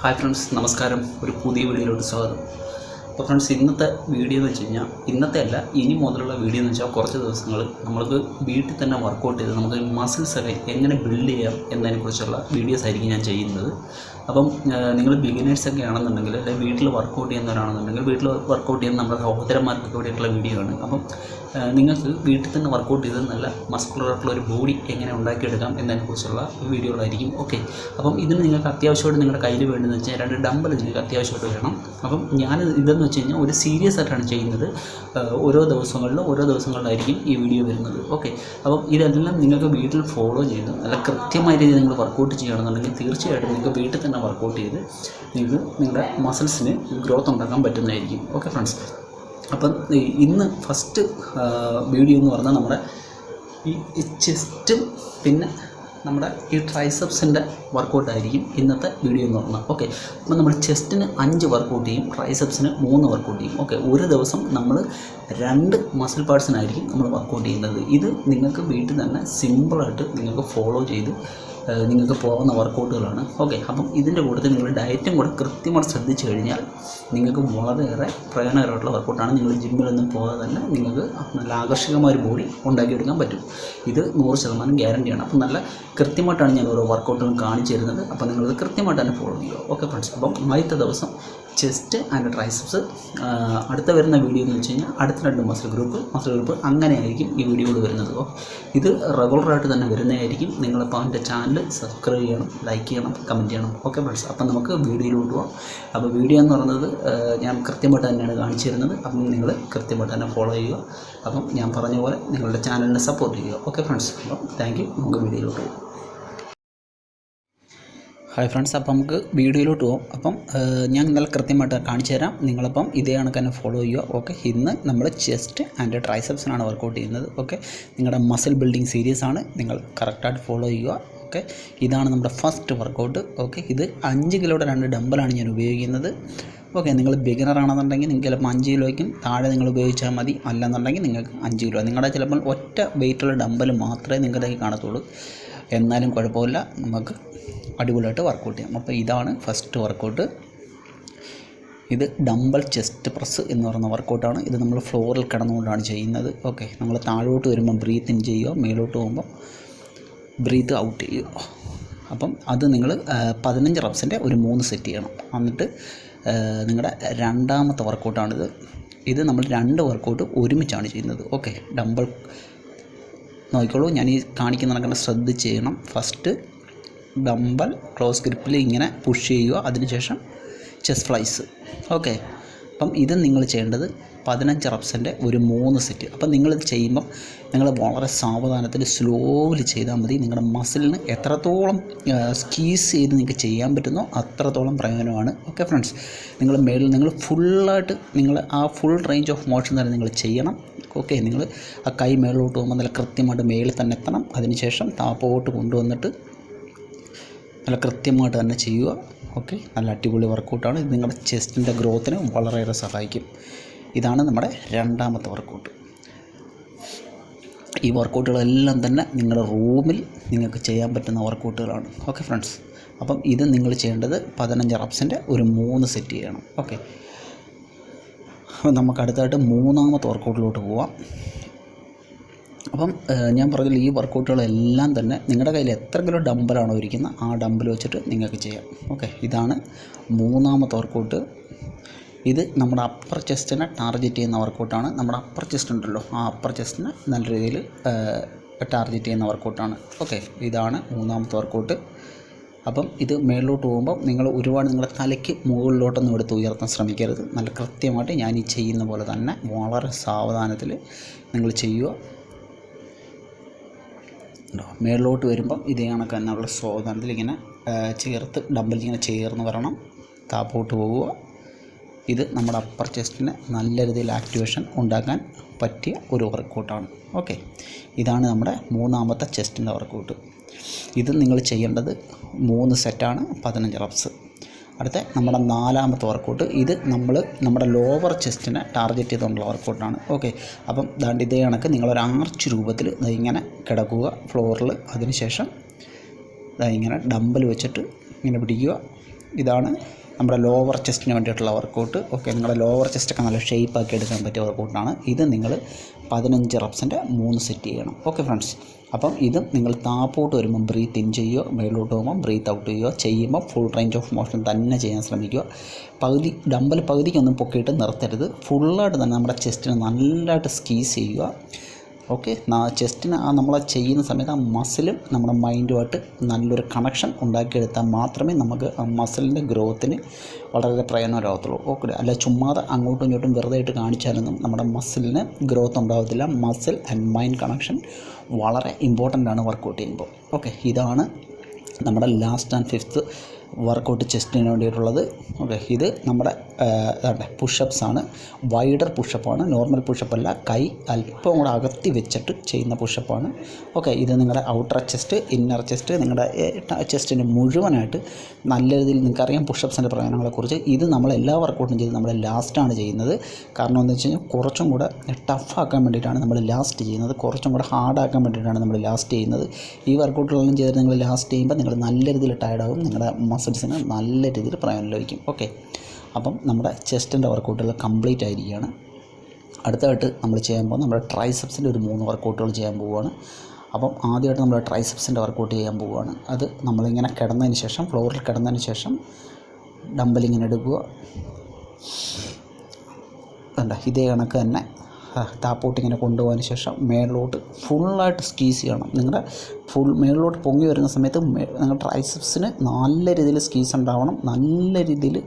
Hi friends നമസ്കാരം. ഒരു പുതിയ വീഡിയോയിലോട്ട് സ്വാഗതം. അപ്പോൾ ഫ്രണ്ട്സ് ഇന്നത്തെ വീഡിയോ എന്ന് വെച്ച് കഴിഞ്ഞാൽ ഇന്നത്തെ അല്ല ഇനി മുതലുള്ള വീഡിയോ എന്ന് വെച്ചാൽ കുറച്ച് ദിവസങ്ങൾ നമ്മൾക്ക് വീട്ടിൽ തന്നെ വർക്കൗട്ട് ചെയ്ത് നമുക്ക് മസിൽസ് ഒക്കെ എങ്ങനെ ബിൽഡ് ചെയ്യാം എന്നതിനെക്കുറിച്ചുള്ള വീഡിയോസ് ആയിരിക്കും ഞാൻ ചെയ്യുന്നത്. അപ്പം നിങ്ങൾ ബിഗിനേഴ്സ് ഒക്കെ ആണെന്നുണ്ടെങ്കിൽ അല്ലെങ്കിൽ വീട്ടിൽ വർക്കൗട്ട് ചെയ്യുന്നവരാണെന്നുണ്ടെങ്കിൽ വീട്ടിൽ വർക്കൗട്ട് ചെയ്യുന്ന നമ്മുടെ സഹോദരന്മാർക്കൊക്കെ വേണ്ടിയിട്ടുള്ള വീഡിയോ ആണ്. അപ്പം നിങ്ങൾക്ക് വീട്ടിൽ തന്നെ വർക്കൗട്ട് ചെയ്ത് നല്ല മസ്കുലർ ആയിട്ടുള്ള ഒരു ബോഡി എങ്ങനെ ഉണ്ടാക്കിയെടുക്കാം എന്നതിനെക്കുറിച്ചുള്ള വീഡിയോകളായിരിക്കും. ഓക്കെ അപ്പം ഇതിന് നിങ്ങൾക്ക് അത്യാവശ്യമായിട്ട് നിങ്ങളുടെ കയ്യിൽ വേണ്ടതെന്ന് വെച്ചാൽ രണ്ട് ഡമ്പൽ നിങ്ങൾക്ക് അത്യാവശ്യമായിട്ട് വേണം. അപ്പം ഞാൻ ഇതെന്ന് വെച്ച് കഴിഞ്ഞാൽ ഒരു സീരിയസ് ആയിട്ടാണ് ചെയ്യുന്നത്. ഓരോ ദിവസങ്ങളിലും ഓരോ ദിവസങ്ങളിലായിരിക്കും ഈ വീഡിയോ വരുന്നത്. ഓക്കെ അപ്പം ഇതെല്ലാം നിങ്ങൾക്ക് വീട്ടിൽ ഫോളോ ചെയ്ത് നല്ല കൃത്യമായ രീതിയിൽ നിങ്ങൾ വർക്കൗട്ട് ചെയ്യുകയാണെന്നുണ്ടെങ്കിൽ തീർച്ചയായിട്ടും നിങ്ങൾക്ക് വീട്ടിൽ തന്നെ വർക്കൗട്ട് ചെയ്ത് നിങ്ങൾക്ക് നിങ്ങളുടെ മസിൽസിന് ഗ്രോത്ത് ഉണ്ടാക്കാൻ പറ്റുന്നതായിരിക്കും. ഓക്കെ ഫ്രണ്ട്സ് അപ്പം ഇന്ന് ഫസ്റ്റ് വീഡിയോ എന്ന് പറഞ്ഞാൽ നമ്മുടെ ഈ ചെസ്റ്റും പിന്നെ നമ്മുടെ ഈ ട്രൈസപ്സിന്റെ വർക്കൗട്ട് ആയിരിക്കും ഇന്നത്തെ വീഡിയോ എന്ന് പറഞ്ഞാൽ. ഓക്കെ അപ്പോൾ നമ്മൾ ചെസ്റ്റിന് അഞ്ച് വർക്കൗട്ട് ചെയ്യും ട്രൈസപ്സിന് മൂന്ന് വർക്കൗട്ട് ചെയ്യും. ഓക്കെ ഒരു ദിവസം നമ്മൾ രണ്ട് മസിൽ പാർട്സിനായിരിക്കും നമ്മൾ വർക്കൗട്ട് ചെയ്യുന്നത്. ഇത് നിങ്ങൾക്ക് വീട്ടിൽ തന്നെ സിമ്പിളായിട്ട് നിങ്ങൾക്ക് ഫോളോ ചെയ്ത് നിങ്ങൾക്ക് പോകുന്ന വർക്കൗട്ടുകളാണ്. ഓക്കെ അപ്പം ഇതിന്റെ കൂട്ടത്തിൽ നിങ്ങൾ ഡയറ്റും കൂടെ കൃത്യമായിട്ട് ശ്രദ്ധിച്ചു കഴിഞ്ഞാൽ നിങ്ങൾക്ക് വളരെയേറെ പ്രയോജനകരമായിട്ടുള്ള വർക്കൗട്ടാണ്. നിങ്ങൾ ജിമ്മിലൊന്നും പോകാതെ തന്നെ നിങ്ങൾക്ക് നല്ല ആകർഷകമായ ഒരു ബോഡി ഉണ്ടാക്കിയെടുക്കാൻ പറ്റും. ഇത് നൂറ് ശതമാനം ഗ്യാരണ്ടിയാണ്. അപ്പം നല്ല കൃത്യമായിട്ടാണ് ഞാൻ ഓരോ വർക്കൗട്ടുകളും കാണിച്ചു തരുന്നത്. അപ്പോൾ നിങ്ങളത് കൃത്യമായിട്ട് തന്നെ ഫോളോ ചെയ്യുക. ഓക്കെ ഫ്രണ്ട്സ് അപ്പം ആദ്യത്തെ ദിവസം ചെസ്റ്റ് ആൻഡ് ട്രൈസപ്സ് അടുത്ത വരുന്ന വീഡിയോ എന്ന് വെച്ച് കഴിഞ്ഞാൽ അടുത്ത രണ്ട് മസിൽ ഗ്രൂപ്പ് മസിൽ ഗ്രൂപ്പ് അങ്ങനെയായിരിക്കും ഈ വീഡിയോകൾ വരുന്നത് ഇത് റെഗുലറായിട്ട് തന്നെ വരുന്നതായിരിക്കും. നിങ്ങളിപ്പോൾ എന്റെ ചാനൽ സബ്സ്ക്രൈബ് ചെയ്യണം ലൈക്ക് ചെയ്യണം കമന്റ് ചെയ്യണം. ഓക്കെ ഫ്രണ്ട്സ് അപ്പം നമുക്ക് വീഡിയോയിലോട്ട് പോകാം അപ്പോൾ വീഡിയോ എന്ന് പറയുന്നത് ഞാൻ കൃത്യമായിട്ട് തന്നെയാണ് കാണിച്ചു തരുന്നത്. അപ്പം നിങ്ങൾ കൃത്യമായിട്ട് തന്നെ ഫോളോ ചെയ്യുക. അപ്പം ഞാൻ പറഞ്ഞ പോലെ നിങ്ങളുടെ ചാനലിനെ സപ്പോർട്ട് ചെയ്യുക. ഓക്കെ ഫ്രണ്ട്സ് അപ്പം താങ്ക് യു നമുക്ക് വീഡിയോയിലോട്ട് പോകാം ഹായ് ഫ്രണ്ട്സ് അപ്പം നമുക്ക് വീഡിയോയിലോട്ട് പോകും അപ്പം ഞാൻ ഇന്നലെ കൃത്യമായിട്ട് കാണിച്ചു തരാം. നിങ്ങളപ്പം ഇതേ കണക്ക് തന്നെ ഫോളോ ചെയ്യുക ഓക്കെ ഇന്ന് നമ്മൾ ചെസ്റ്റ് ആൻഡ് ട്രൈസെപ്സിനാണ് വർക്കൗട്ട് ചെയ്യുന്നത് ഓക്കെ നിങ്ങളുടെ മസിൽ ബിൽഡിംഗ് സീരീസ് ആണ്. നിങ്ങൾ കറക്റ്റായിട്ട് ഫോളോ ചെയ്യുക ഓക്കെ ഇതാണ് നമ്മുടെ ഫസ്റ്റ് വർക്കൗട്ട് ഓക്കെ ഇത് അഞ്ച് കിലോയുടെ രണ്ട് ഡമ്പലാണ് ഞാൻ ഉപയോഗിക്കുന്നത് ഓക്കെ നിങ്ങൾ ബിഗിനർ ആണെന്നുണ്ടെങ്കിൽ നിങ്ങൾക്ക് ചിലപ്പോൾ അഞ്ച് കിലോയ്ക്കും താഴെ നിങ്ങൾ ഉപയോഗിച്ചാൽ മതി. അല്ലെന്നുണ്ടെങ്കിൽ നിങ്ങൾക്ക് അഞ്ച് കിലോ. നിങ്ങളുടെ ചിലപ്പോൾ ഒറ്റ വെയിറ്റുള്ള ഡമ്പൽ മാത്രമേ നിങ്ങളുടെ കാണത്തുള്ളൂ. എന്നാലും കുഴപ്പമില്ല. നമുക്ക് അടിപൊളിയായിട്ട് വർക്കൗട്ട് ചെയ്യാം. അപ്പോൾ ഇതാണ് ഫസ്റ്റ് വർക്കൗട്ട് ഇത് ഡംബൽ ചെസ്റ്റ് പ്രസ് എന്ന് പറയുന്ന വർക്കൗട്ടാണ് ഇത് നമ്മൾ ഫ്ലോറിൽ കിടന്നുകൊണ്ടാണ് ചെയ്യുന്നത്. ഓക്കെ നമ്മൾ താഴോട്ട് വരുമ്പോൾ ബ്രീത്ത് ഇൻ ചെയ്യുക മേലോട്ട് പോകുമ്പോൾ ബ്രീത്ത് ഔട്ട് ചെയ്യുക. അപ്പം അത് നിങ്ങൾ പതിനഞ്ച് റബ്സിന്റെ ഒരു മൂന്ന് സെറ്റ് ചെയ്യണം. എന്നിട്ട് നിങ്ങളുടെ രണ്ടാമത്തെ വർക്കൗട്ടാണിത് ഇത് നമ്മൾ രണ്ട് വർക്കൗട്ട് ഒരുമിച്ചാണ് ചെയ്യുന്നത്. ഓക്കെ ഡംബൽ നോക്കിക്കോളൂ ഞാൻ ഈ കാണിക്കുന്ന കണക്കെ ശ്രദ്ധിച്ച് ചെയ്യണം. ഫസ്റ്റ് ഡംബൽ ക്ലോസ് ഗ്രിപ്പിൽ ഇങ്ങനെ പുഷ് ചെയ്യുക. അതിനുശേഷം ചെസ് ഫ്ലൈസ് ഓക്കെ അപ്പം ഇത് നിങ്ങൾ ചെയ്യേണ്ടത് പതിനഞ്ച് റബ്സിന്റെ ഒരു മൂന്ന് സെറ്റ് അപ്പം നിങ്ങളിത് ചെയ്യുമ്പം നിങ്ങൾ വളരെ സാവധാനത്തിൽ സ്ലോലി ചെയ്താൽ മതി. നിങ്ങളുടെ മസിലിന് എത്രത്തോളം സ്കീസ് ചെയ്ത് നിങ്ങൾക്ക് ചെയ്യാൻ പറ്റുന്നോ അത്രത്തോളം പ്രയോജനമാണ്. ഓക്കെ ഫ്രണ്ട്സ് നിങ്ങൾ മേളിൽ നിങ്ങൾ ഫുള്ളായിട്ട് നിങ്ങൾ ആ ഫുൾ റേഞ്ച് ഓഫ് മോഷൻ തന്നെ നിങ്ങൾ ചെയ്യണം. ഓക്കെ നിങ്ങൾ ആ കൈ മേളിലോട്ട് പോകുമ്പോൾ നല്ല കൃത്യമായിട്ട് മേളിൽ തന്നെ എത്തണം. അതിനുശേഷം താപ്പോട്ട് കൊണ്ടുവന്നിട്ട് നല്ല കൃത്യമായിട്ട് തന്നെ ചെയ്യുക. ഓക്കെ? നല്ല അടിപൊളി വർക്കൗട്ടാണ് ഇത് നിങ്ങളുടെ ചെസ്റ്റിന്റെ ഗ്രോത്തിന് വളരെയേറെ സഹായിക്കും. ഇതാണ് നമ്മുടെ രണ്ടാമത്തെ വർക്കൗട്ട് ഈ വർക്കൗട്ടുകളെല്ലാം തന്നെ നിങ്ങളുടെ റൂമിൽ നിങ്ങൾക്ക് ചെയ്യാൻ പറ്റുന്ന വർക്കൗട്ടുകളാണ് ഓക്കെ ഫ്രണ്ട്സ്? അപ്പം ഇത് നിങ്ങൾ ചെയ്യേണ്ടത് പതിനഞ്ച് റബ്സിന്റെ ഒരു മൂന്ന് സെറ്റ് ചെയ്യണം. ഓക്കെ? നമുക്ക് അടുത്തായിട്ട് മൂന്നാമത്തെ വർക്കൗട്ടിലോട്ട് പോവാം. അപ്പം ഞാൻ പറഞ്ഞില്ല ഈ വർക്കൗട്ടുകളെല്ലാം തന്നെ നിങ്ങളുടെ കയ്യിൽ എത്ര കിലോ ഡമ്പലാണോ ഇരിക്കുന്നത് ആ ഡമ്പൽ വെച്ചിട്ട് നിങ്ങൾക്ക് ചെയ്യാം. ഓക്കെ ഇതാണ് മൂന്നാമത്തെ വർക്കൗട്ട് ഇത് നമ്മുടെ അപ്പർ ചെസ്റ്റിനെ ടാർഗറ്റ് ചെയ്യുന്ന വർക്കൗട്ടാണ് നമ്മുടെ അപ്പർ ചെസ്റ്റ് ഉണ്ടല്ലോ ആ അപ്പർ ചെസ്റ്റിനെ നല്ല രീതിയിൽ ടാർഗറ്റ് ചെയ്യുന്ന വർക്കൗട്ടാണ് ഓക്കെ ഇതാണ് മൂന്നാമത്തെ വർക്കൗട്ട് അപ്പം ഇത് മേളിലോട്ട് പോകുമ്പോൾ നിങ്ങൾ ഒരുപാട് നിങ്ങളുടെ തലയ്ക്ക് മുകളിലോട്ടൊന്നും എടുത്ത് ഉയർത്താൻ ശ്രമിക്കരുത്. നല്ല കൃത്യമായിട്ട് ഞാൻ ഈ ചെയ്യുന്ന പോലെ തന്നെ വളരെ സാവധാനത്തിൽ നിങ്ങൾ ചെയ്യുക. ഉണ്ടോ? മേളിലോട്ട് വരുമ്പം ഇതേ കണക്ക് തന്നെ ഉള്ള സാവധാനത്തിൽ ഇങ്ങനെ ചേർത്ത് ഡമ്പൽ ഇങ്ങനെ ചേർന്ന് വരണം. താപ്പോട്ട് പോവുക. ഇത് നമ്മുടെ അപ്പർ ചെസ്റ്റിന് നല്ല രീതിയിൽ ആക്ടിവേഷൻ ഉണ്ടാക്കാൻ പറ്റിയ ഒരു വർക്കൗട്ടാണ് ഓക്കെ ഇതാണ് നമ്മുടെ മൂന്നാമത്തെ ചെസ്റ്റിന്റെ വർക്കൗട്ട് ഇത് നിങ്ങൾ ചെയ്യേണ്ടത് മൂന്ന് സെറ്റാണ് പതിനഞ്ച് റബ്സ് അടുത്ത നമ്മുടെ നാലാമത്തെ വർക്കൗട്ട് ഇത് നമ്മൾ നമ്മുടെ ലോവർ ചെസ്റ്റിനെ ടാർഗറ്റ് ചെയ്തുകൊണ്ടുള്ള വർക്കൗട്ടാണ് ഓക്കെ അപ്പം ദാണ്ട് ഇതേ കണക്ക് നിങ്ങളൊരു ആർച്ച് രൂപത്തിൽ ഇങ്ങനെ കിടക്കുക ഫ്ലോറിൽ അതിനുശേഷം ഇങ്ങനെ ഡമ്പൽ വെച്ചിട്ട് ഇങ്ങനെ പിടിക്കുക. ഇതാണ് നമ്മുടെ ലോവർ ചെസ്റ്റിന് വേണ്ടിയിട്ടുള്ള വർക്കൗട്ട് ഓക്കെ നിങ്ങളുടെ ലോവർ ചെസ്റ്റൊക്കെ നല്ല ഷേപ്പാക്കി എടുക്കാൻ പറ്റിയ വർക്കൗട്ടാണ് ഇത് നിങ്ങൾ പതിനഞ്ച് റപ്സിന്റെ മൂന്ന് സെറ്റ് ചെയ്യണം. ഓക്കെ ഫ്രണ്ട്സ് അപ്പം ഇതും നിങ്ങൾ താപ്പോട്ട് വരുമ്പം ബ്രീത്ത് ഇൻ ചെയ്യുക മേളോട്ട് പോകുമ്പോൾ ബ്രീത്ത് ഔട്ട് ചെയ്യുക ചെയ്യുമ്പോൾ ഫുൾ റേഞ്ച് ഓഫ് മോഷൻ തന്നെ ചെയ്യാൻ ശ്രമിക്കുക. പകുതി ഡമ്പൽ പകുതിക്കൊന്നും പൊക്കിയിട്ട് നിർത്തരുത്. ഫുള്ളായിട്ട് തന്നെ നമ്മുടെ ചെസ്റ്റിനെ നല്ലതായിട്ട് സ്കീസ് ചെയ്യുക. ഓക്കെ ചെസ്റ്റിന് ആ നമ്മൾ ചെയ്യുന്ന സമയത്ത് ആ മസിലും നമ്മുടെ മൈൻഡുമായിട്ട് നല്ലൊരു കണക്ഷൻ ഉണ്ടാക്കിയെടുത്താൽ മാത്രമേ നമുക്ക് ആ മസിലിന്റെ ഗ്രോത്തിന് വളരെ പ്രയോജനമാകത്തുള്ളൂ ഓക്കെ അല്ല ചുമ്മാതെ അങ്ങോട്ടും ഇങ്ങോട്ടും വെറുതെ ആയിട്ട് കാണിച്ചാലൊന്നും നമ്മുടെ മസിലിന് ഗ്രോത്ത് ഉണ്ടാകത്തില്ല മസിൽ ആൻഡ് മൈൻഡ് കണക്ഷൻ വളരെ ഇമ്പോർട്ടന്റ് ആണ് വർക്കൗട്ട് ചെയ്യുമ്പോൾ. ഓക്കെ ഇതാണ് നമ്മുടെ ലാസ്റ്റ് ആൻഡ് ഫിഫ്ത്ത് വർക്കൗട്ട് ചെസ്റ്റിന് വേണ്ടിയിട്ടുള്ളത്. ഓക്കെ ഇത് നമ്മുടെ പുഷപ്സ് ആണ്. വൈഡർ പുഷപ്പാണ് നോർമൽ പുഷപ്പല്ല കൈ അല്പം കൂടെ അകത്തി വെച്ചിട്ട് ചെയ്യുന്ന പുഷപ്പാണ് ഓക്കെ ഇത് നിങ്ങളുടെ ഔട്ടർ ചെസ്റ്റ് ഇന്നർ ചെസ്റ്റ് നിങ്ങളുടെ ചെസ്റ്റിന് മുഴുവനായിട്ട് നല്ല രീതിയിൽ നിങ്ങൾക്കറിയാം പുഷപ്സിന്റെ പ്രയോജനങ്ങളെക്കുറിച്ച്. ഇത് നമ്മൾ എല്ലാ വർക്കൗട്ടും ചെയ്ത് നമ്മൾ ലാസ്റ്റാണ് ചെയ്യുന്നത്. കാരണം എന്താ വെച്ച് കഴിഞ്ഞാൽ കുറച്ചും കൂടെ ടഫാക്കാൻ വേണ്ടിയിട്ടാണ് നമ്മൾ ലാസ്റ്റ് ചെയ്യുന്നത്. കുറച്ചും കൂടെ ഹാർഡാക്കാൻ വേണ്ടിയിട്ടാണ് നമ്മൾ ലാസ്റ്റ് ചെയ്യുന്നത്. ഈ വർക്കൗട്ടുകളെല്ലാം ചെയ്തിട്ട് നിങ്ങൾ ലാസ്റ്റ് ചെയ്യുമ്പോൾ നിങ്ങൾ നല്ല രീതിയിൽ ടയർഡാകും നിങ്ങളുടെ മസിൽസിന് നല്ല രീതിയിൽ പ്രയോജനം ലഭിക്കും ഓക്കെ അപ്പം നമ്മുടെ ചെസ്റ്റിന്റെ വർക്കൗട്ടുകൾ കംപ്ലീറ്റ് ആയിരിക്കുകയാണ്. അടുത്തതായിട്ട് നമ്മൾ ചെയ്യാൻ പോകുന്നത് നമ്മുടെ ട്രൈസെപ്സിന്റെ ഒരു മൂന്ന് വർക്കൗട്ടുകൾ ചെയ്യാൻ പോവുകയാണ്. അപ്പം ആദ്യമായിട്ട് നമ്മുടെ ട്രൈസെപ്സിന്റെ വർക്കൗട്ട് ചെയ്യാൻ പോവുകയാണ്. അത് നമ്മളിങ്ങനെ കിടന്നതിന് ശേഷം ഫ്ലോറിൽ കിടന്നതിന് ശേഷം ഡമ്പലിങ്ങനെ എടുക്കുക. കണ്ട? ഇതേ കണക്ക് തന്നെ താപ്പോട്ട് ഇങ്ങനെ കൊണ്ടുപോയതിന് ശേഷം മേളിലോട്ട് ഫുള്ളായിട്ട് സ്കീസ് ചെയ്യണം നിങ്ങളുടെ ഫുൾ മേളിലോട്ട് പൊങ്ങി വരുന്ന സമയത്ത് നിങ്ങളുടെ ട്രൈസെപ്സിന് നല്ല രീതിയിൽ സ്കീസ് ഉണ്ടാവണം. നല്ല രീതിയിൽ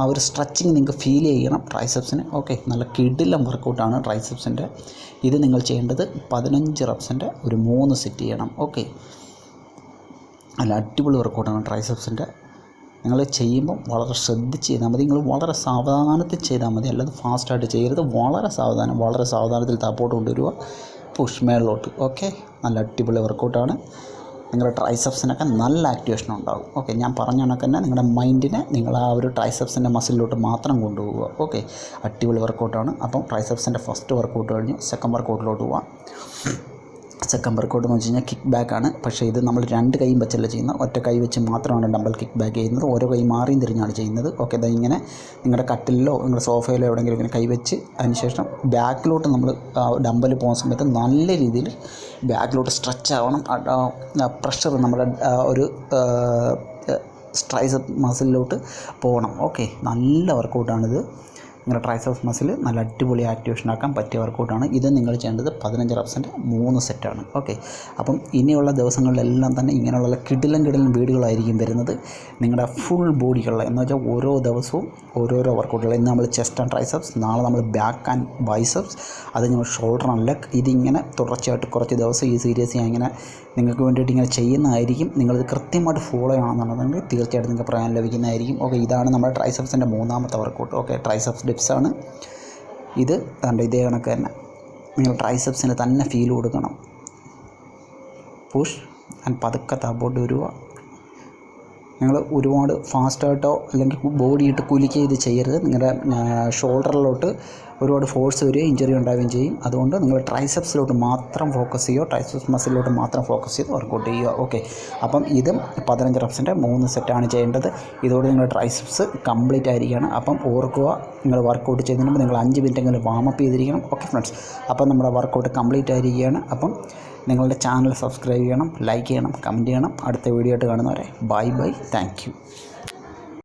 ആ ഒരു സ്ട്രെച്ചിങ് നിങ്ങൾക്ക് ഫീൽ ചെയ്യണം ട്രൈസെപ്സിന് ഓക്കെ നല്ല കിടിലം വർക്കൗട്ടാണ് ട്രൈസെപ്സിന്റെ ഇത് നിങ്ങൾ ചെയ്യേണ്ടത് പതിനഞ്ച് റബ്സിന്റെ ഒരു മൂന്ന് സെറ്റ് ചെയ്യണം. ഓക്കെ നല്ല അടിപൊളി വർക്കൗട്ടാണ് ട്രൈസെപ്സിന്റെ നിങ്ങൾ ചെയ്യുമ്പോൾ വളരെ ശ്രദ്ധിച്ച് ചെയ്താൽ മതി. നിങ്ങൾ വളരെ സാവധാനത്തിൽ ചെയ്താൽ മതി. അല്ലാതെ ഫാസ്റ്റായിട്ട് ചെയ്യരുത്. വളരെ സാവധാനം വളരെ സാവധാനത്തിൽ താപ്പോട്ട് കൊണ്ടുവരിക. പുഷ് മേളിലോട്ട്. ഓക്കെ നല്ല അടിപൊളി വർക്കൗട്ടാണ് നിങ്ങളുടെ ട്രൈസെപ്സിനൊക്കെ നല്ല ആക്ടിവേഷൻ ഉണ്ടാകും. ഓക്കെ ഞാൻ പറഞ്ഞ കണക്ക് തന്നെ നിങ്ങളുടെ മൈൻഡിനെ നിങ്ങൾ ആ ഒരു ട്രൈസെപ്സിന്റെ മസിലിലോട്ട് മാത്രം കൊണ്ടുപോവുക. ഓക്കെ അടിപൊളി വർക്കൗട്ടാണ് അപ്പം ട്രൈസെപ്സിന്റെ ഫസ്റ്റ് വർക്കൗട്ട് കഴിഞ്ഞു. സെക്കൻഡ് വർക്കൗട്ടിലോട്ട് പോവാം. സെക്കൻഡ് വർക്കൗട്ട് എന്ന് വെച്ച് കഴിഞ്ഞാൽ കിക്ക് ബാക്ക് ആണ്. പക്ഷേ ഇത് നമ്മൾ രണ്ട് കൈയും വെച്ചല്ല ചെയ്യുന്നത്. ഒറ്റ കൈ വെച്ച് മാത്രമാണ് ഡമ്പൽ കിക്ക് ബാക്ക് ചെയ്യുന്നത്. ഓരോ കൈ മാറിയും തിരിഞ്ഞാണ് ചെയ്യുന്നത്. ഓക്കെ അത് ഇങ്ങനെ നിങ്ങളുടെ കട്ടിലിലോ നിങ്ങളുടെ സോഫയിലോ എവിടെയെങ്കിലും ഇങ്ങനെ കൈ വെച്ച് അതിനുശേഷം ബാക്കിലോട്ട് നമ്മൾ ഡമ്പൽ പോകുന്ന സമയത്ത് നല്ല രീതിയിൽ ബാക്കിലോട്ട് സ്ട്രെച്ച് ആവണം. പ്രഷർ നമ്മുടെ ഒരു സ്ട്രൈസപ്പ് മസിലിലോട്ട് പോകണം. ഓക്കെ നല്ല വർക്കൗട്ടാണിത് നിങ്ങളുടെ ട്രൈസെപ്സ് മസിൽ നല്ല അടിപൊളി ആക്ടിവേഷൻ ആക്കാൻ പറ്റിയ വർക്കൗട്ടാണ് ഇത് നിങ്ങൾ ചെയ്യേണ്ടത് പതിനഞ്ച് റെപ്സിന്റെ മൂന്ന് സെറ്റാണ് ഓക്കെ അപ്പം ഇനിയുള്ള ദിവസങ്ങളിലെല്ലാം തന്നെ ഇങ്ങനെയുള്ള കിടിലൻ കിടിലൻ വീടുകളായിരിക്കും വരുന്നത്. നിങ്ങളുടെ ഫുൾ ബോഡിക്കുള്ള എന്ന് വെച്ചാൽ ഓരോ ദിവസവും ഓരോരോ വർക്കൗട്ടുകൾ ഇന്ന് നമ്മൾ ചെസ്റ്റ് ആൻഡ് ട്രൈസെപ്സ് നാളെ നമ്മൾ ബാക്ക് ആൻഡ് ബൈസെപ്സ് അത് ഷോൾഡർ ആൻഡ് ലെഗ് ഇതിങ്ങനെ തുടർച്ചയായിട്ട് കുറച്ച് ദിവസം ഈ സീരിയസ് ഞാൻ ഇങ്ങനെ നിങ്ങൾക്ക് വേണ്ടിയിട്ട് ഇങ്ങനെ ചെയ്യുന്നതായിരിക്കും. നിങ്ങളിത് കൃത്യമായിട്ട് ഫോളോ ചെയ്യണമെന്നുണ്ടെങ്കിൽ തീർച്ചയായിട്ടും നിങ്ങൾക്ക് പ്രയോജനം ലഭിക്കുന്നതായിരിക്കും. ഓക്കെ ഇതാണ് നമ്മുടെ ട്രൈസെപ്സിന്റെ മൂന്നാമത്തെ വർക്കൗട്ട് ഓക്കെ ട്രൈസെപ്സ് ഡിപ്സ് ആണ്. ഇത് കണ്ട ഇതേ കണക്ക് തന്നെ. നിങ്ങൾ ട്രൈസെപ്സിന് തന്നെ ഫീൽ കൊടുക്കണം. പുഷ് ആൻഡ് പതുക്കെ തബോട്ട് വരിക. നിങ്ങൾ ഒരുപാട് ഫാസ്റ്റായിട്ടോ അല്ലെങ്കിൽ ബോഡി ഇട്ട് കുലുക്കി ഇത് ചെയ്യരുത്. നിങ്ങളുടെ ഷോൾഡറിലോട്ട് ഒരുപാട് ഫോഴ്സ് വരികയും ഇഞ്ചറി ഉണ്ടാവുകയും ചെയ്യും. അതുകൊണ്ട് നിങ്ങൾ ട്രൈസെപ്സിലോട്ട് മാത്രം ഫോക്കസ് ചെയ്യുക. ട്രൈസെപ്സ് മസിലോട്ട് മാത്രം ഫോക്കസ് ചെയ്ത് വർക്കൗട്ട് ചെയ്യുക. ഓക്കെ. അപ്പം ഇതും പതിനഞ്ച് റപ്സിന്റെ മൂന്ന് സെറ്റാണ് ചെയ്യേണ്ടത്. ഇതോടെ നിങ്ങളുടെ ട്രൈസെപ്സ് കംപ്ലീറ്റ് ആയിരിക്കുകയാണ്. അപ്പം ഓർക്കുക നിങ്ങൾ വർക്കൗട്ട് ചെയ്യുന്നതിന് മുമ്പ് നിങ്ങൾ അഞ്ച് മിനിറ്റെങ്കിലും വാമപ്പ് ചെയ്തിരിക്കണം. Okay friends. അപ്പം നമ്മുടെ വർക്കൗട്ട് കംപ്ലീറ്റ് ആയിരിക്കുകയാണ്. അപ്പം നിങ്ങളുടെ ചാനൽ സബ്സ്ക്രൈബ് ചെയ്യണം ലൈക്ക് ചെയ്യണം കമന്റ് ചെയ്യണം. അടുത്ത വീഡിയോ ആയിട്ട് കാണുന്നവരെ ബൈ ബൈ താങ്ക് യു